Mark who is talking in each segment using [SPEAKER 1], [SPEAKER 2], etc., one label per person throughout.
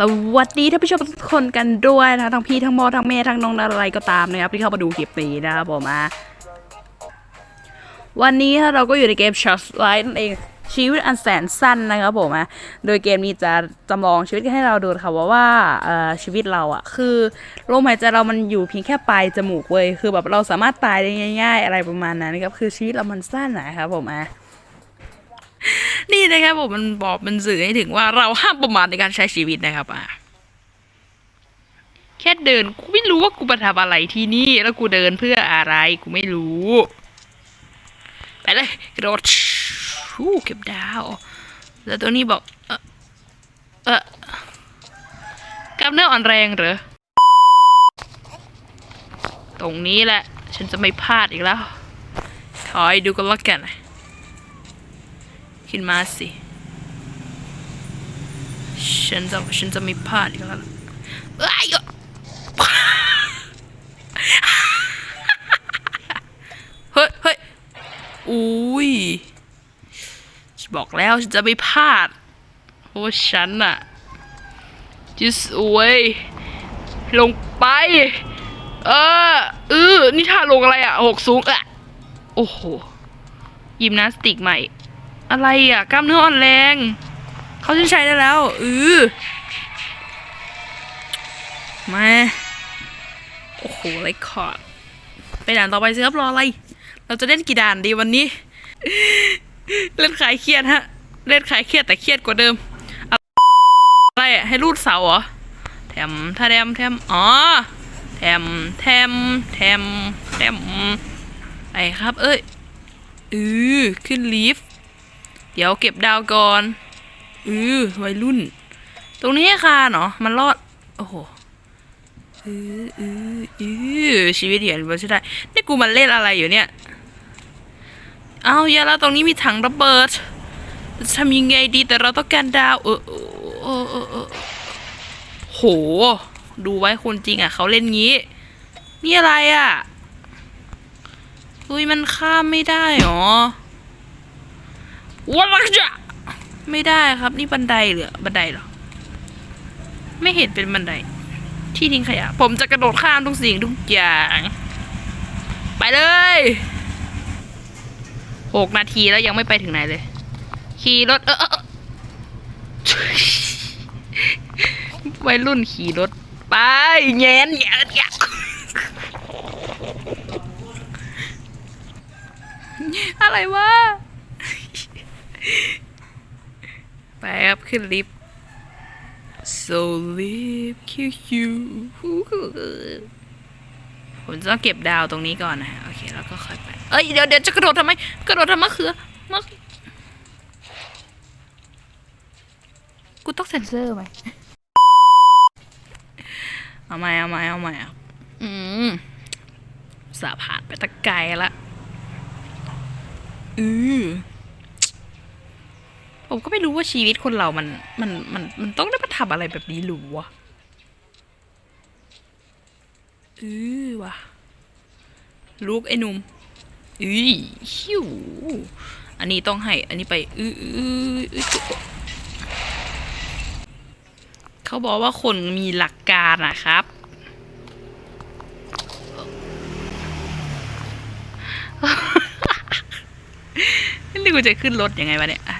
[SPEAKER 1] สวัสดีท่านผู้ชมทุกคนกันด้วยนะทั้งพี่ทั้งพ่อทั้งแม่ทั้งน้องอะไรก็ตามนะครับที่เข้ามาดูคลิปนี้นะครับผมอะวันนี้เราก็อยู่ในเกม Short Life นั่นเองชีวิตอันแสนสั้นนะครับผมอะโดยเกมนี้จะจำลองชีวิตให้เราดูค่ะว่าว่าชีวิตเราอะคือลมหายใจเรามันอยู่เพียงแค่ปลายจมูกเว้ยคือแบบเราสามารถตายได้ง่าย ๆ อะไรประมาณนั้นนะครับคือชีวิตเรามันสั้นนะครับผมอะ นี่นะครับผมมันบอกมันสื่อให้ถึงว่าเราห้ามประมาทในการใช้ชีวิตนะครับอะแค่เดินกูไม่รู้ว่ากูมาทำอะไรที่นี่แล้วกูเดินเพื่ออะไรกูไม่รู้ ไปเลยกระโดดชูเก็บดาว แล้วตัวนี้บอก เออเออกล้ามเนื้ออ่อนแรงเหรอ ตรงนี้แหละ ฉันจะไม่พลาดอีกแล้ว คอยดูกันละกัน ขึ้นมาสิ ฉันจะฉันจะไม่พลาดอีกแล้วเอ้ยเฮ้ยเฮ้ยอุ้ยฉันบอกแล้วฉันจะไม่พลาดเพราะว่าฉันน่ะจะสอวยลงไป เออเออนี่ท่าลงอะไรอะหกสูงอะโอ้โห ยิมนาสติกใหม่ อะไรอะ กล้ามเนื้ออ่อนแรง เขาจะใช้ได้แล้วเออมา โอ้โหไรคอร์ดไปด่านต่อไปสิครับรออะไร เราจะเล่นกี่ด่านดีวันนี้ เล่นขายเครียดฮะ เล่นขายเครียดแต่เครียดกว่าเดิม อะไรอะให้รูดเสาเหรอ แถมถ้าแถมแถมอ๋อ แถมแถมแถมแถมไอครับ เอ้ยอือขึ้นลิฟต์ เดี๋ยวเก็บดาวก่อนอือวัยรุ่น ตรงนี้ค่ะเนาะมันรอด โอ้โหอืออืออือชีวิตเหียนมันใช่ได้นี่กูมันเล่นอะไรอยู่เนี่ย เอาอย่าแล้วตรงนี้มีถังระเบิดทำยังไงดีแต่เราต้องการดาวเออเออเออเออเออโห ดูไว้คนจริงอะเขาเล่นงี้ นี่อะไรอะอุ้ยมันข้ามไม่ได้หรอ วัลักจะไม่ได้ครับ นี่บันไดเหรอบันไดเหรอ ไม่เห็นเป็นบันได ที่ทิ้งขยะ ผมจะกระโดดข้ามทุกสิ่งทุกอย่าง ไปเลยหกนาทีแล้วยังไม่ไปถึงไหนเลย ขี่รถ เออวัยรุ่นขี่รถ ไปแงนแงนแงนอะไรวะ ไป ครับขึ้นลิฟต์ so live q q ผมจะต้องเก็บดาวตรงนี้ก่อนนะฮะโอเคแล้วก็ค่อยไปเอ้ยเดี๋ยวเดี๋ยวจะกระโดดทำไมกระโดดทำมะเขือมะกูต้องเซ็นเซอร์ไหมเอาใหม่เอาใหม่เอาใหม่อะอืมสาผ่านไปตะไกลละอือ ผมก็ไม่รู้ว่าชีวิตคนเรามันมันมันมันต้องได้มาทำอะไรแบบนี้หรือวะเออวะลูกไอ้นุ่มอุ้ยหิวอันนี้ต้องให้ อันนี้ไปอืออืออื้อเขาบอกว่าคนมีหลักการนะครับนี่กูจะขึ้นรถยังไงวะเนี่ยอะ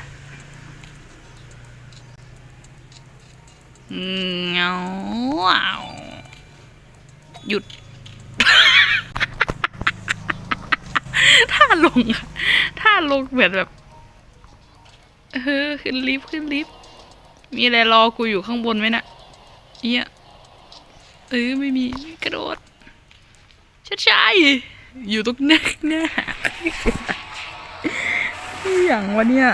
[SPEAKER 1] เงาว้าวหยุดท่าลงอะท่าลงเหมือนแบบเออขึ้นลิฟต์ขึ้นลิฟต์มีอะไรรอกูอยู่ข้างบนไหมนะเอียเออไม่มีกระโดดชัดใช่อยู่ตรงหน้าหน้าอย่างวะเนี่ย